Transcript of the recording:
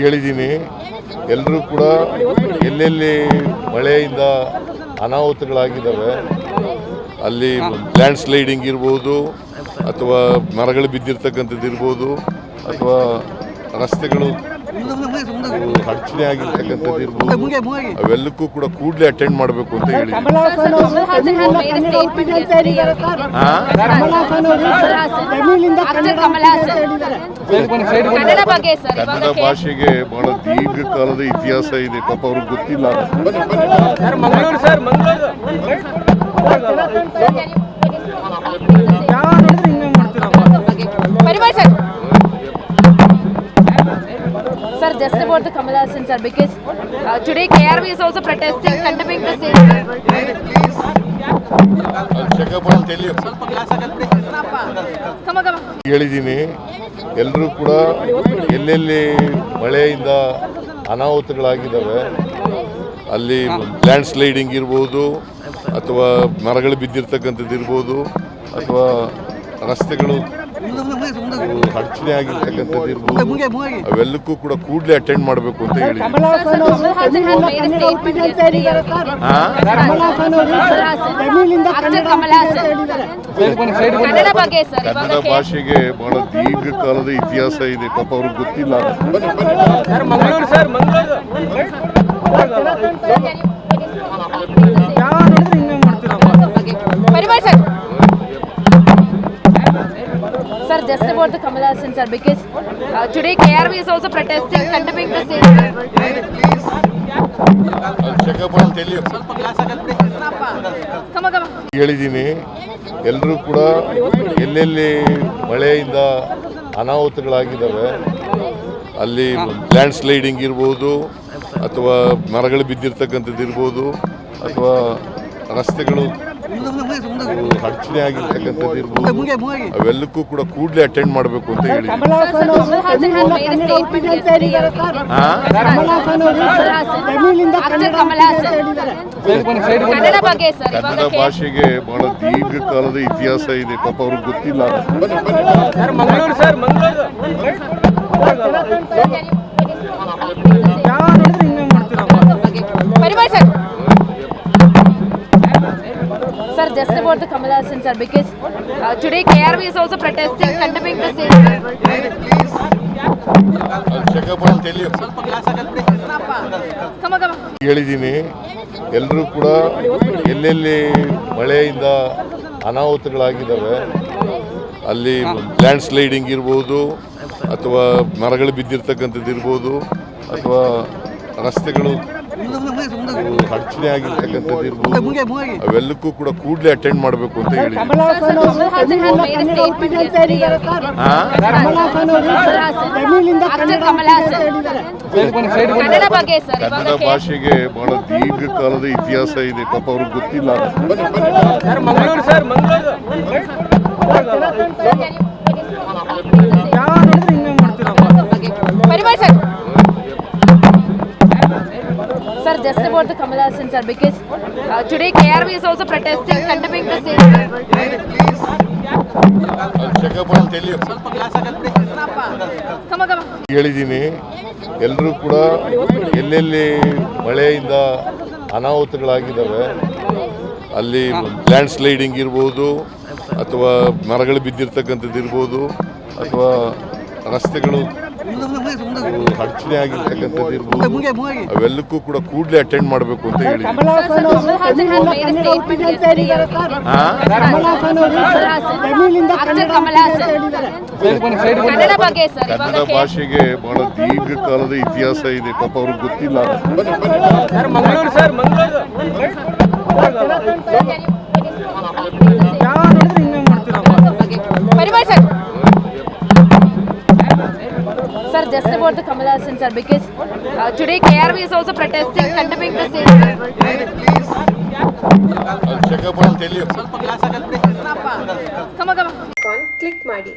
ಹೇಳಿದ್ದೀನಿ ಎಲ್ಲರೂ ಕೂಡ ಎಲ್ಲೆಲ್ಲಿ ಮಳೆಯಿಂದ ಅನಾಹುತಗಳಾಗಿದ್ದಾವೆ, ಅಲ್ಲಿ ಲ್ಯಾಂಡ್ ಸ್ಲೈಡಿಂಗ್ ಇರ್ಬೋದು, ಅಥವಾ ಮರಗಳು ಬಿದ್ದಿರ್ತಕ್ಕಂಥದ್ದು ಇರ್ಬೋದು, ಅಥವಾ ರಸ್ತೆಗಳು ಅಡಚಣೆ ಆಗಿರ್ತಕ್ಕಂಥದ್ದು ಇರ್ಬೋದು ಅವೆಲ್ಲಕ್ಕೂ ಕೂಡ ಕೂಡಲೇ ಅಟೆಂಡ್ ಮಾಡಬೇಕು ಅಂತ ಹೇಳಿ. ಕನ್ನಡ ಭಾಷೆಗೆ ಬಹಳ ದೀರ್ಘಕಾಲದ ಇತಿಹಾಸ ಇದೆ. ಪಾಪ ಅವ್ರಿಗೆ ಗೊತ್ತಿಲ್ಲ. Sir, just about the Kamal Hassan, sir, because uh, today KRV is also protesting, condemning the same. ಹೇಳಿದ್ದೀನಿ ಎಲ್ಲರೂ ಕೂಡ ಎಲ್ಲೆಲ್ಲಿ ಮಳೆಯಿಂದ ಅನಾಹುತಗಳಾಗಿದ್ದಾವೆ ಅಲ್ಲಿ ಲ್ಯಾಂಡ್ ಸ್ಲೈಡಿಂಗ್ ಇರ್ಬೋದು ಅಥವಾ ಮರಗಳು ಬಿದ್ದಿರ್ತಕ್ಕಂಥದ್ದು ಇರ್ಬೋದು ಅಥವಾ ರಸ್ತೆಗಳು ಅಡಚಣೆ ಆಗಿರ್ತಕ್ಕಂಥದ್ದು ಇರ್ಬೋದು ಅವೆಲ್ಲಕ್ಕೂ ಕೂಡ ಕೂಡಲೇ ಅಟೆಂಡ್ ಮಾಡಬೇಕು ಅಂತ ಹೇಳಿ ಕನ್ನಡ ಬಗ್ಗೆ ಸರ್ ಕನ್ನಡ ಇವಾಗ ಭಾಷೆಗೆ ಬಹಳ ದೀರ್ಘಕಾಲದ ಇತಿಹಾಸ ಇದೆ ಪಾಪ ಅವ್ರಿಗೆ ಗೊತ್ತಿಲ್ಲ just about the Kamal Hassan, sir, because uh, today KRV is also protesting, condemning the same. ಹೇಳಿದ್ದೀನಿ ಎಲ್ಲರೂ ಕೂಡ ಎಲ್ಲೆಲ್ಲಿ ಮಳೆಯಿಂದ ಅನಾಹುತಗಳಾಗಿದ್ದಾವೆ ಅಲ್ಲಿ ಲ್ಯಾಂಡ್ ಸ್ಲೈಡಿಂಗ್ ಇರ್ಬೋದು ಅಥವಾ ಮರಗಳು ಬಿದ್ದಿರ್ತಕ್ಕಂಥದ್ದು ಇರ್ಬೋದು ಅಥವಾ ರಸ್ತೆಗಳು ಅಡಚಣೆ ಆಗಿರ್ತಕ್ಕಂಥದ್ದು ಇರ್ಬೋದು ಅವೆಲ್ಲಕ್ಕೂ ಕೂಡ ಕೂಡಲೇ ಅಟೆಂಡ್ ಮಾಡಬೇಕು ಅಂತ ಹೇಳಿ ಕನ್ನಡ ಬಗ್ಗೆ ಸರ್ ಕನ್ನಡ ಇವಾಗ ಭಾಷೆಗೆ ಬಹಳ ದೀರ್ಘಕಾಲದ ಇತಿಹಾಸ ಇದೆ ಪಾಪ ಅವ್ರಿಗೆ ಗೊತ್ತಿಲ್ಲ person, sir, because uh, today KRV is also protesting, condemning the same. ಹೇಳಿದ್ದೀನಿ ಎಲ್ಲರೂ ಕೂಡ ಎಲ್ಲೆಲ್ಲಿ ಮಳೆಯಿಂದ ಅನಾಹುತಗಳಾಗಿದ್ದಾವೆ ಅಲ್ಲಿ ಲ್ಯಾಂಡ್ ಸ್ಲೈಡಿಂಗ್ ಇರ್ಬೋದು ಅಥವಾ ಮರಗಳು ಬಿದ್ದಿರ್ತಕ್ಕಂಥದ್ದು ಇರ್ಬೋದು ಅಥವಾ ರಸ್ತೆಗಳು ಅಡಚಣೆ ಆಗಿರ್ತಕ್ಕಂಥದ್ದು ಇರ್ಬೋದು ಅವೆಲ್ಲಕ್ಕೂ ಕೂಡ ಕೂಡಲೇ ಅಟೆಂಡ್ ಮಾಡಬೇಕು ಅಂತ ಹೇಳಿ. ಕನ್ನಡ ಬಗ್ಗೆ ಸರ್ ಇವಾಗ ಭಾಷೆಗೆ ಬಹಳ ದೀರ್ಘಕಾಲದ ಇತಿಹಾಸ ಇದೆ ಪಾಪ ಅವ್ರಿಗೆ ಗೊತ್ತಿಲ್ಲ just about the Kamala Hassan, sir, because uh, today KRV is also protesting, condemning the same. ಹೇಳಿದ್ದೀನಿ ಎಲ್ಲರೂ ಕೂಡ ಎಲ್ಲೆಲ್ಲಿ ಮಳೆಯಿಂದ ಅನಾಹುತಗಳಾಗಿದ್ದಾವೆ ಅಲ್ಲಿ ಲ್ಯಾಂಡ್ ಸ್ಲೈಡಿಂಗ್ ಇರ್ಬೋದು ಅಥವಾ ಮರಗಳು ಬಿದ್ದಿರ್ತಕ್ಕಂಥದ್ದು ಇರ್ಬೋದು ಅಥವಾ ರಸ್ತೆಗಳು ಅಡಚಣೆ ಆಗಿರ್ತಕ್ಕಂಥದ್ದು ಇರ್ಬೋದು. ಅವೆಲ್ಲಕ್ಕೂ ಕೂಡ ಕೂಡಲೇ ಅಟೆಂಡ್ ಮಾಡಬೇಕು ಅಂತ ಹೇಳಿ. ಕನ್ನಡ ಭಾಷೆಗೆ ಬಹಳ ದೀರ್ಘಕಾಲದ ಇತಿಹಾಸ ಇದೆ. ಪಾಪ ಅವ್ರಿಗೆ ಗೊತ್ತಿಲ್ಲ. Just about the Kamala Hassan, sir, because uh, today KRV is also protesting, condemning the same. Come on, come on. Click ಮಾಡಿ